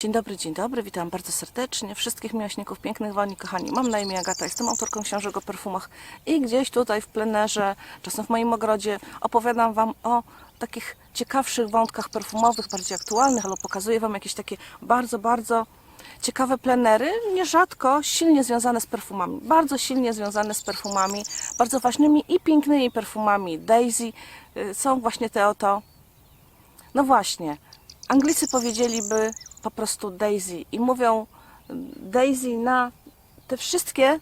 Dzień dobry, dzień dobry, witam bardzo serdecznie wszystkich miłośników pięknych woni, kochani. Mam na imię Agata, jestem autorką książek o perfumach i gdzieś tutaj w plenerze, czasem w moim ogrodzie opowiadam Wam o takich ciekawszych wątkach perfumowych, bardziej aktualnych, albo pokazuję Wam jakieś takie bardzo, bardzo ciekawe plenery, nierzadko silnie związane z perfumami, bardzo silnie związane z perfumami, bardzo ważnymi i pięknymi perfumami. Daisy y, są właśnie te oto no właśnie, Anglicy powiedzieliby po prostu Daisy i mówią Daisy na te wszystkie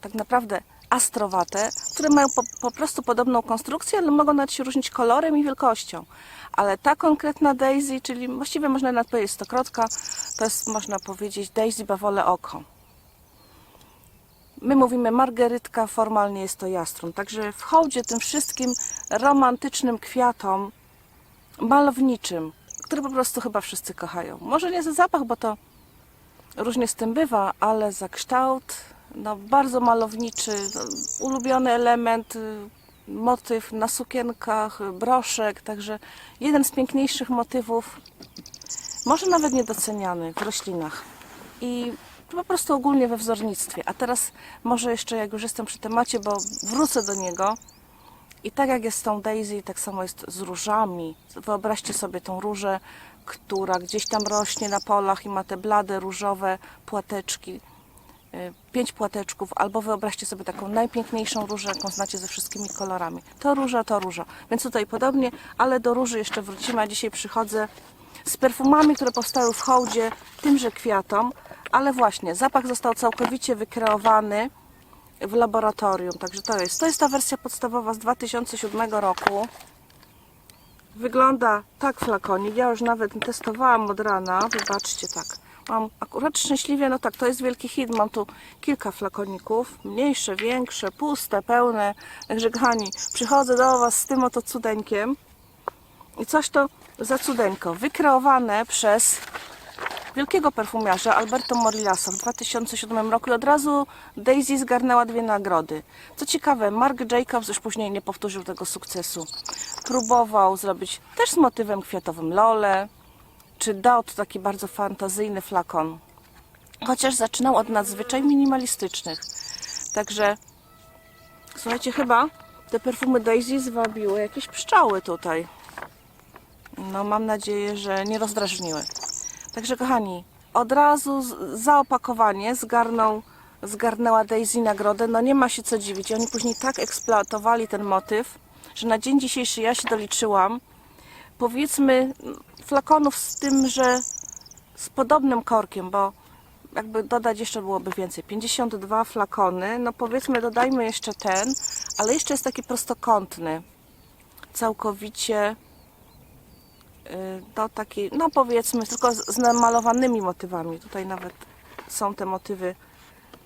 tak naprawdę astrowate, które mają po, po prostu podobną konstrukcję, ale mogą nawet się różnić kolorem i wielkością. Ale ta konkretna Daisy, czyli właściwie można nawet powiedzieć stokrotka, to jest można powiedzieć Daisy bawole oko. My mówimy margerytka, formalnie jest to jastrun. Także w hołdzie tym wszystkim romantycznym kwiatom, malowniczym, który po prostu chyba wszyscy kochają. Może nie za zapach, bo to różnie z tym bywa, ale za kształt, no bardzo malowniczy, no, ulubiony element, y, motyw na sukienkach, broszek, także jeden z piękniejszych motywów, może nawet niedoceniany w roślinach i po prostu ogólnie we wzornictwie. A teraz może jeszcze, jak już jestem przy temacie, bo wrócę do niego, i tak jak jest z tą Daisy, tak samo jest z różami. Wyobraźcie sobie tą różę, która gdzieś tam rośnie na polach i ma te blade różowe płateczki, y, pięć płateczków, albo wyobraźcie sobie taką najpiękniejszą różę, jaką znacie ze wszystkimi kolorami. To róża, to róża. Więc tutaj podobnie, ale do róży jeszcze wrócimy, a dzisiaj przychodzę z perfumami, które powstały w hołdzie tymże kwiatom, ale właśnie zapach został całkowicie wykreowany w laboratorium. Także to jest. To jest ta wersja podstawowa z 2007 roku. Wygląda tak flakonik. Ja już nawet testowałam od rana. Wybaczcie, tak. Mam akurat szczęśliwie, no tak, to jest wielki hit. Mam tu kilka flakoników. Mniejsze, większe, puste, pełne. Także kochani, przychodzę do Was z tym oto cudeńkiem. I coś to za cudeńko. Wykreowane przez wielkiego perfumiarza Alberto Morillasa w 2007 roku i od razu Daisy zgarnęła dwie nagrody. Co ciekawe, Mark Jacobs już później nie powtórzył tego sukcesu. Próbował zrobić też z motywem kwiatowym Lole, czy Dot, taki bardzo fantazyjny flakon. Chociaż zaczynał od nadzwyczaj minimalistycznych. Także słuchajcie, chyba te perfumy Daisy zwabiły jakieś pszczoły tutaj. No mam nadzieję, że nie rozdrażniły. Także kochani, od razu z- za opakowanie zgarnął, zgarnęła Daisy nagrodę. No nie ma się co dziwić. Oni później tak eksploatowali ten motyw, że na dzień dzisiejszy ja się doliczyłam. Powiedzmy flakonów z tym, że z podobnym korkiem, bo jakby dodać jeszcze byłoby więcej. 52 flakony, no powiedzmy dodajmy jeszcze ten, ale jeszcze jest taki prostokątny. Całkowicie y, no taki, no powiedzmy, tylko z namalowanymi motywami. Tutaj nawet są te motywy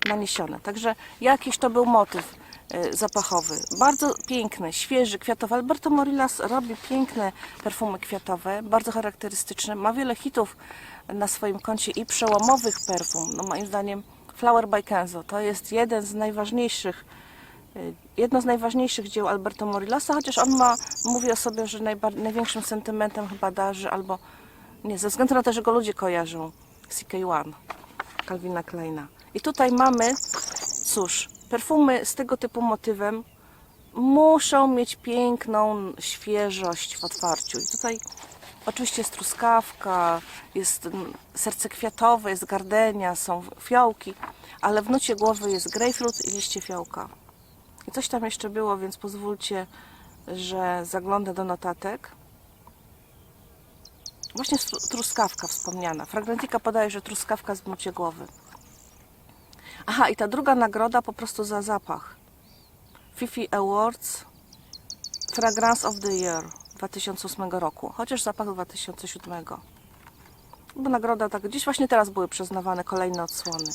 naniesione. Także jakiś to był motyw y, zapachowy. Bardzo piękny, świeży, kwiatowy. Alberto Morillas robi piękne perfumy kwiatowe, bardzo charakterystyczne. Ma wiele hitów na swoim koncie i przełomowych perfum. No moim zdaniem Flower by Kenzo to jest jeden z najważniejszych y, jedno z najważniejszych dzieł Alberto Morillasa, chociaż on ma, mówi o sobie, że największym sentymentem chyba darzy, albo nie, ze względu na to, że go ludzie kojarzą. CK1, Calvina Kleina. I tutaj mamy, cóż, perfumy z tego typu motywem muszą mieć piękną świeżość w otwarciu. I tutaj oczywiście jest truskawka, jest mm, serce kwiatowe, jest gardenia, są fiołki, ale w nucie głowy jest grapefruit i liście fiołka. I coś tam jeszcze było, więc pozwólcie, że zaglądnę do notatek. Właśnie truskawka wspomniana. Fragmentika podaje, że truskawka z nucie głowy. Aha, i ta druga nagroda po prostu za zapach. Fifi Awards Fragrance of the Year 2008 roku, chociaż zapach 2007. Bo nagroda tak, gdzieś właśnie teraz były przyznawane kolejne odsłony.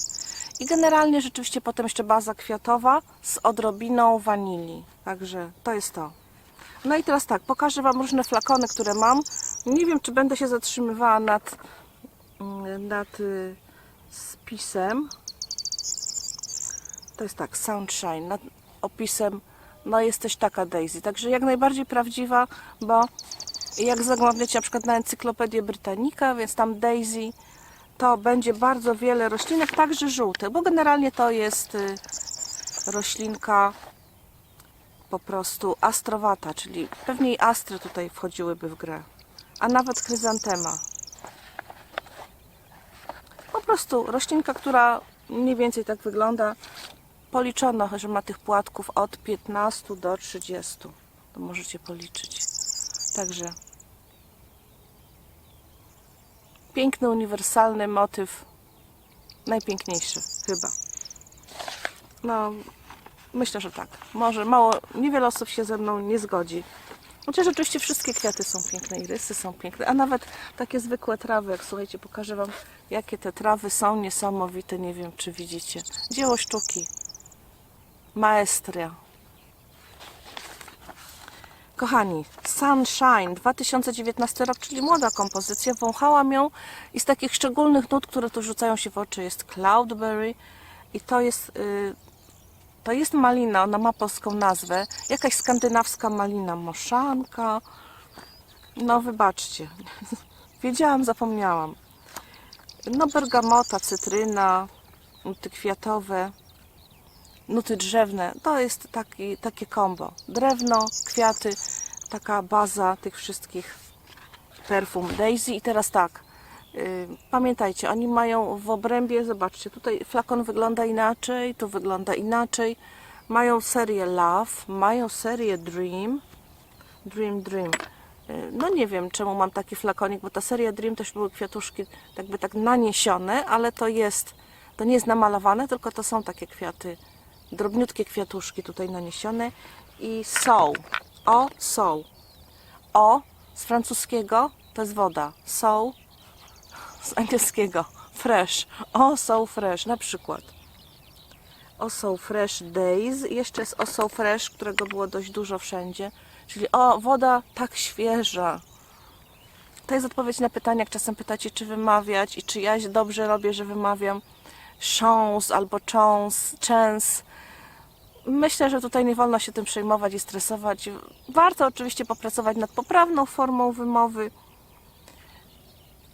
I generalnie rzeczywiście potem jeszcze baza kwiatowa z odrobiną wanilii. Także to jest to. No i teraz tak, pokażę Wam różne flakony, które mam. Nie wiem, czy będę się zatrzymywała nad, mm, nad y, spisem. To jest tak, Sunshine, nad opisem no jesteś taka Daisy. Także jak najbardziej prawdziwa, bo jak zaglądniecie na przykład na Encyklopedię Britannica, więc tam Daisy to będzie bardzo wiele roślinek, także żółtych, bo generalnie to jest y, roślinka po prostu astrowata, czyli pewnie i astry tutaj wchodziłyby w grę, a nawet chryzantema. Po prostu roślinka, która mniej więcej tak wygląda. Policzono, że ma tych płatków od 15 do 30. To możecie policzyć. Także piękny, uniwersalny motyw. Najpiękniejszy, chyba. No, myślę, że tak. Może mało, niewiele osób się ze mną nie zgodzi. Chociaż oczywiście wszystkie kwiaty są piękne i rysy są piękne, a nawet takie zwykłe trawy, jak słuchajcie, pokażę Wam, jakie te trawy są niesamowite, nie wiem, czy widzicie. Dzieło sztuki. Maestria. Kochani, Sunshine 2019 rok, czyli młoda kompozycja. Wąchałam ją i z takich szczególnych nut, które tu rzucają się w oczy jest Cloudberry i to jest, y, to jest malina, ona ma polską nazwę, jakaś skandynawska malina, moszanka. No wybaczcie, wiedziałam, zapomniałam. No bergamota, cytryna, nuty kwiatowe, nuty drzewne. To jest taki, takie kombo. Drewno, kwiaty, taka baza tych wszystkich perfum Daisy. I teraz tak, yy, pamiętajcie, oni mają w obrębie, zobaczcie, tutaj flakon wygląda inaczej, tu wygląda inaczej. Mają serię Love, mają serię Dream, Dream, Dream. Yy, No nie wiem, czemu mam taki flakonik, bo ta seria Dream też były kwiatuszki jakby tak naniesione, ale to jest, to nie jest namalowane, tylko to są takie kwiaty, drobniutkie kwiatuszki tutaj naniesione i soul, o, soul. O z francuskiego to jest woda, soul z angielskiego fresh, o, so fresh na przykład. O So Fresh Days. Jeszcze jest O So Fresh, którego było dość dużo wszędzie. Czyli o, woda tak świeża. To jest odpowiedź na pytanie, jak czasem pytacie, czy wymawiać i czy ja dobrze robię, że wymawiam chance albo chance, chance. Myślę, że tutaj nie wolno się tym przejmować i stresować. Warto oczywiście popracować nad poprawną formą wymowy.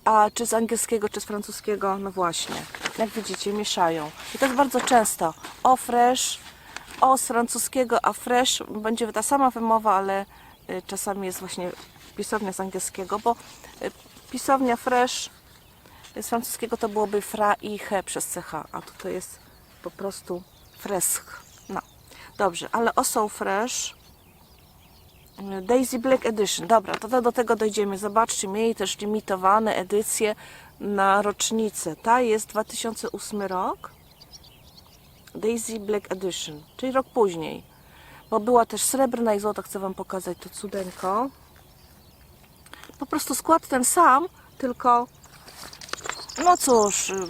A czy z angielskiego, czy z francuskiego? No właśnie, jak widzicie, mieszają. I tak bardzo często. O fresh, o z francuskiego, a fresh będzie ta sama wymowa, ale y, czasami jest właśnie pisownia z angielskiego, bo y, pisownia fresh z francuskiego to byłoby fra i he przez ch, a tutaj jest po prostu fresk. No, dobrze, ale o so fresh. Daisy Black Edition. Dobra, to do tego dojdziemy. Zobaczcie, mieli też limitowane edycje na rocznicę. Ta jest 2008 rok. Daisy Black Edition, czyli rok później. Bo była też srebrna i złota. Chcę Wam pokazać to cudeńko. Po prostu skład ten sam, tylko no cóż, y,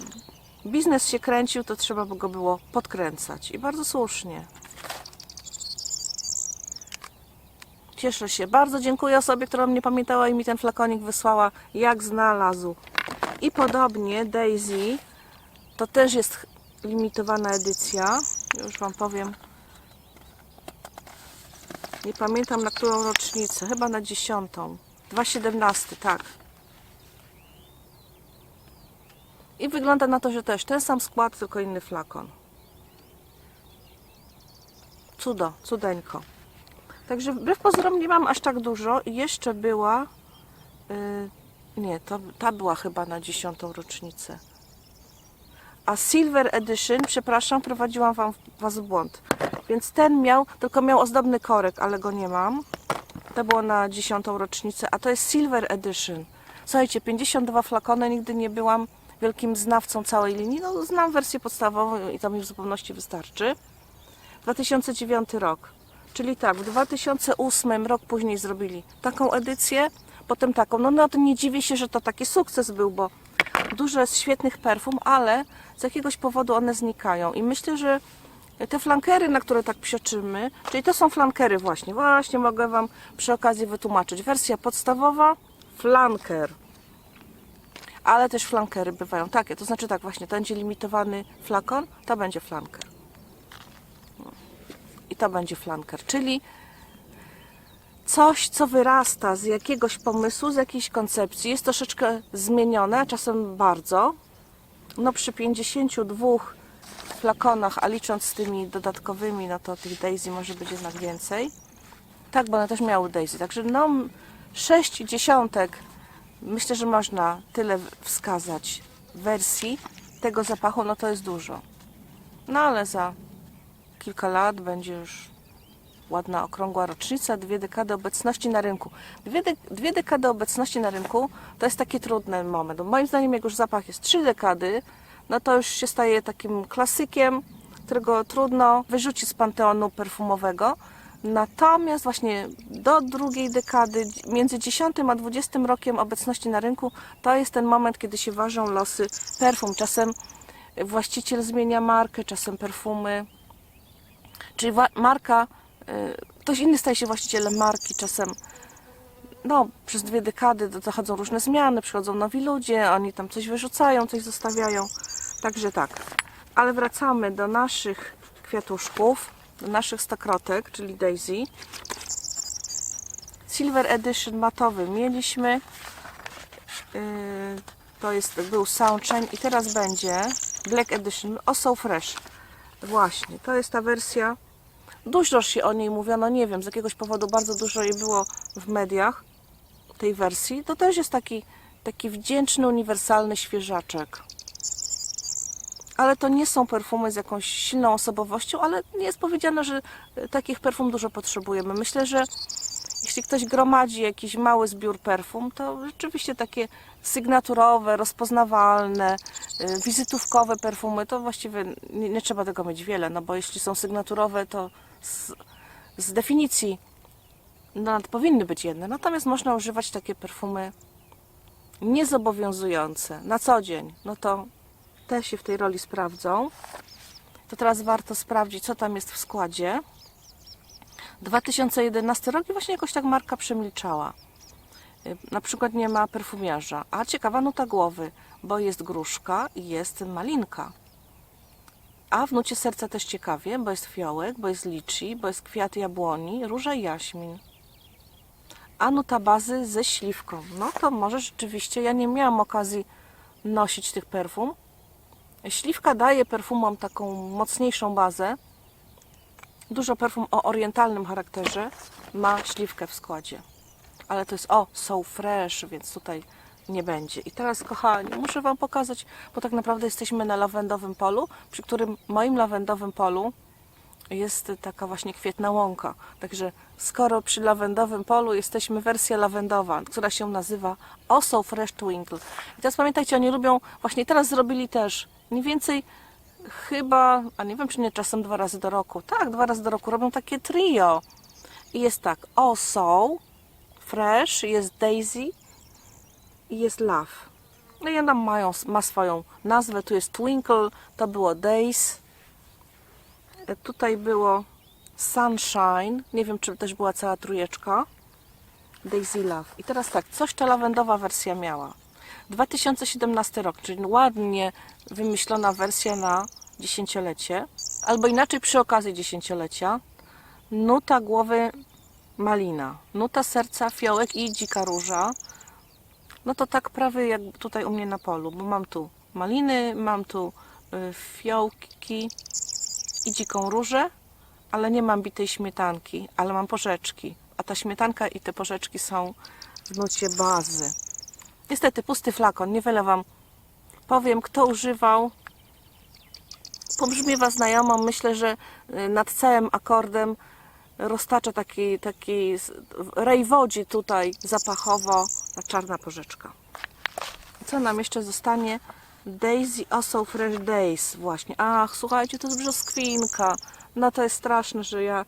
biznes się kręcił, to trzeba by go było podkręcać. I bardzo słusznie. Cieszę się. Bardzo dziękuję osobie, która mnie pamiętała i mi ten flakonik wysłała, jak znalazł. I podobnie Daisy, to też jest limitowana edycja. Już Wam powiem. Nie pamiętam na którą rocznicę, chyba na dziesiątą. 2.17, tak. I wygląda na to, że też ten sam skład, tylko inny flakon. Cudo, cudeńko. Także wbrew pozorom nie mam aż tak dużo. I jeszcze była. Yy, nie, to, ta była chyba na dziesiątą rocznicę. A Silver Edition, przepraszam, prowadziłam wam, Was w błąd. Więc ten miał, tylko miał ozdobny korek, ale go nie mam. To było na dziesiątą rocznicę, a to jest Silver Edition. Słuchajcie, 52 flakony, nigdy nie byłam wielkim znawcą całej linii. No, znam wersję podstawową i to mi w zupełności wystarczy. 2009 rok. Czyli tak, w 2008 rok później zrobili taką edycję, potem taką. No, no to nie dziwię się, że to taki sukces był, bo dużo jest świetnych perfum, ale z jakiegoś powodu one znikają. I myślę, że te flankery, na które tak psioczymy, czyli to są flankery właśnie, właśnie mogę Wam przy okazji wytłumaczyć. Wersja podstawowa, flanker. Ale też flankery bywają takie, to znaczy tak właśnie, to będzie limitowany flakon, to będzie flanker. I to będzie flanker, czyli coś, co wyrasta z jakiegoś pomysłu, z jakiejś koncepcji, jest troszeczkę zmienione, czasem bardzo, no przy 52 flakonach, a licząc z tymi dodatkowymi, no to tych Daisy może być jednak więcej. Tak, bo one też miały Daisy. Także no 6 dziesiątek myślę, że można tyle wskazać wersji tego zapachu, no to jest dużo. No ale za kilka lat będzie już ładna, okrągła rocznica, dwie dekady obecności na rynku. Dwie, de dwie dekady obecności na rynku to jest taki trudny moment. Moim zdaniem, jak już zapach jest trzy dekady, no to już się staje takim klasykiem, którego trudno wyrzucić z panteonu perfumowego. Natomiast właśnie do drugiej dekady, między 10 a 20 rokiem obecności na rynku, to jest ten moment, kiedy się ważą losy perfum. Czasem właściciel zmienia markę, czasem perfumy Czyli marka, y, ktoś inny staje się właścicielem marki, czasem no, przez dwie dekady do- dochodzą różne zmiany, przychodzą nowi ludzie, oni tam coś wyrzucają, coś zostawiają. Także tak. Ale wracamy do naszych kwiatuszków, naszych stokrotek, czyli Daisy. Silver Edition matowy mieliśmy. Yy, to jest, był Sunshine i teraz będzie Black Edition Oh So Fresh. Właśnie, to jest ta wersja. Dużo się o niej mówiono, nie wiem, z jakiegoś powodu bardzo dużo jej było w mediach tej wersji. To też jest taki, taki wdzięczny, uniwersalny świeżaczek. Ale to nie są perfumy z jakąś silną osobowością, ale nie jest powiedziane, że e, takich perfum dużo potrzebujemy. Myślę, że jeśli ktoś gromadzi jakiś mały zbiór perfum, to rzeczywiście takie sygnaturowe, rozpoznawalne, y, wizytówkowe perfumy, to właściwie nie, nie trzeba tego mieć wiele, no bo jeśli są sygnaturowe, to z, z definicji no, powinny być jedne. Natomiast można używać takie perfumy niezobowiązujące na co dzień. No to te się w tej roli sprawdzą. To teraz warto sprawdzić, co tam jest w składzie. 2011 rok i właśnie jakoś tak marka przemilczała. Y, Na przykład nie ma perfumiarza, a ciekawa nuta głowy, bo jest gruszka i jest malinka. A w nucie serca też ciekawie, bo jest fiołek, bo jest liczy, bo jest kwiat jabłoni, róża i jaśmin. A nuta bazy ze śliwką. No to może rzeczywiście, ja nie miałam okazji nosić tych perfum. Śliwka daje perfumom taką mocniejszą bazę, Dużo perfum o orientalnym charakterze ma śliwkę w składzie. Ale to jest o, so fresh, więc tutaj nie będzie. I teraz, kochani, muszę Wam pokazać, bo tak naprawdę jesteśmy na lawendowym polu, przy którym moim lawendowym polu jest taka właśnie kwietna łąka. Także skoro przy lawendowym polu jesteśmy wersja lawendowa, która się nazywa O So Fresh Twinkle. I teraz pamiętajcie, oni lubią, właśnie teraz zrobili też mniej więcej chyba, a nie wiem czy nie czasem dwa razy do roku. Tak, dwa razy do roku robią takie trio. I jest tak, O So Fresh, jest Daisy i jest Love. No i ona mają, ma swoją nazwę, tu jest Twinkle, to było Days. E, Tutaj było Sunshine, nie wiem czy też była cała trójeczka. Daisy Love. I teraz tak, coś ta lawendowa wersja miała. 2017 rok, czyli ładnie wymyślona wersja na dziesięciolecie, albo inaczej przy okazji dziesięciolecia. Nuta głowy malina, nuta serca fiołek i dzika róża. No to tak prawie jak tutaj u mnie na polu, bo mam tu maliny, mam tu y, fiołki i dziką różę, ale nie mam bitej śmietanki, ale mam porzeczki. A ta śmietanka i te porzeczki są w nucie bazy. Niestety pusty flakon, niewiele Wam powiem, kto używał. Pobrzmiewa znajomo, myślę, że y, nad całym akordem roztacza taki, taki rejwodzi tutaj zapachowo ta czarna porzeczka. Co nam jeszcze zostanie? Daisy Also Fresh Days właśnie. Ach, słuchajcie, to jest brzoskwinka. No to jest straszne, że ja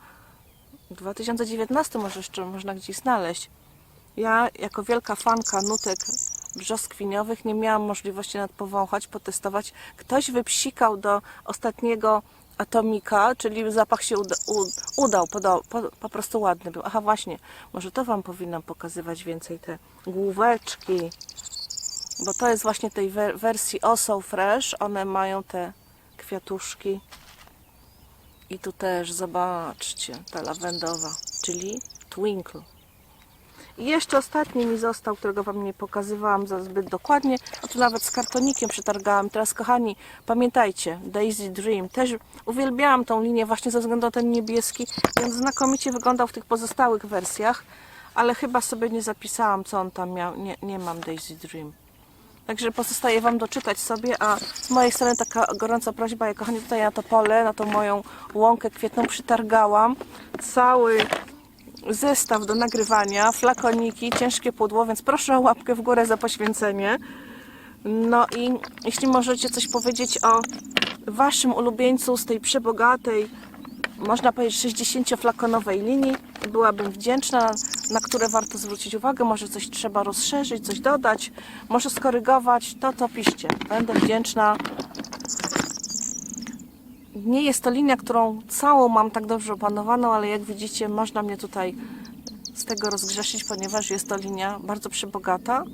w 2019 może jeszcze można gdzieś znaleźć. Ja, jako wielka fanka nutek brzoskwiniowych, nie miałam możliwości nawet powąchać, potestować. Ktoś wypsikał do ostatniego atomika, czyli zapach się udał, poda, po, po prostu ładny był. Aha, właśnie, może to Wam powinnam pokazywać więcej te główeczki, bo to jest właśnie tej wer- wersji O So Fresh. One mają te kwiatuszki. I tu też zobaczcie, ta lawendowa, czyli Twinkle. I jeszcze ostatni mi został, którego Wam nie pokazywałam za zbyt dokładnie. A tu nawet z kartonikiem przetargałam. Teraz, kochani, pamiętajcie, Daisy Dream. Też uwielbiałam tą linię właśnie ze względu na ten niebieski. On znakomicie wyglądał w tych pozostałych wersjach. Ale chyba sobie nie zapisałam, co on tam miał. Nie, nie mam Daisy Dream. Także pozostaje Wam doczytać sobie, a z mojej strony taka gorąca prośba, ja kochani tutaj na to pole, na tą moją łąkę kwietną przytargałam cały zestaw do nagrywania, flakoniki, ciężkie pudło, więc proszę o łapkę w górę za poświęcenie. No i jeśli możecie coś powiedzieć o Waszym ulubieńcu z tej przebogatej, można powiedzieć 60-flakonowej linii, byłabym wdzięczna, na które warto zwrócić uwagę. Może coś trzeba rozszerzyć, coś dodać, może skorygować, to to piszcie. Będę wdzięczna. Nie jest to linia, którą całą mam tak dobrze opanowaną, ale jak widzicie, można mnie tutaj z tego rozgrzeszyć, ponieważ jest to linia bardzo przebogata.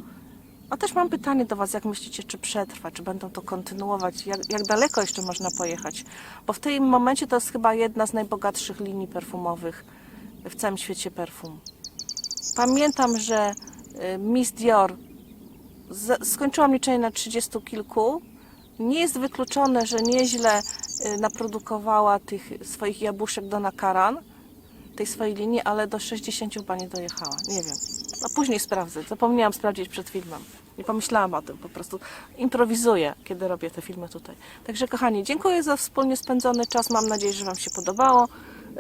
A też mam pytanie do Was, jak myślicie, czy przetrwa, czy będą to kontynuować, jak, jak daleko jeszcze można pojechać? Bo w tym momencie to jest chyba jedna z najbogatszych linii perfumowych w całym świecie perfum. Pamiętam, że y, Miss Dior skończyłam liczenie na 30 kilku. Nie jest wykluczone, że nieźle naprodukowała tych swoich jabłuszek do Nakaran, tej swojej linii, ale do 60 chyba nie dojechała. Nie wiem. No później sprawdzę. Zapomniałam sprawdzić przed filmem. Nie pomyślałam o tym, po prostu improwizuję, kiedy robię te filmy tutaj. Także kochani, dziękuję za wspólnie spędzony czas. Mam nadzieję, że Wam się podobało.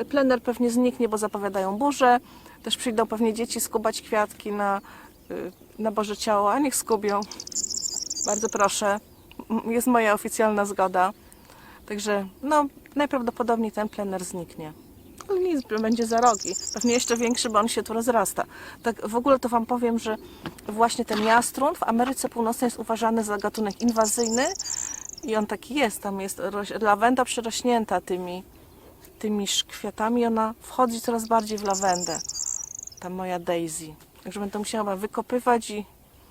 Plener pewnie zniknie, bo zapowiadają burze. Też przyjdą pewnie dzieci skubać kwiatki na, y, na Boże Ciało, a niech skubią. Bardzo proszę. Jest moja oficjalna zgoda. Także no, najprawdopodobniej ten plener zniknie. Ale nic, będzie za rogi. Pewnie jeszcze większy, bo on się tu rozrasta. Tak w ogóle to Wam powiem, że właśnie ten jastrun w Ameryce Północnej jest uważany za gatunek inwazyjny i on taki jest. Tam jest lawenda przerośnięta tymi, tymi kwiatami. Ona wchodzi coraz bardziej w lawendę. Ta moja Daisy. Także będę musiała wykopywać i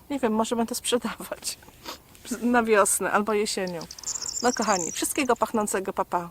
nie wiem, może będę sprzedawać na wiosnę albo jesienią. No kochani, wszystkiego pachnącego papa.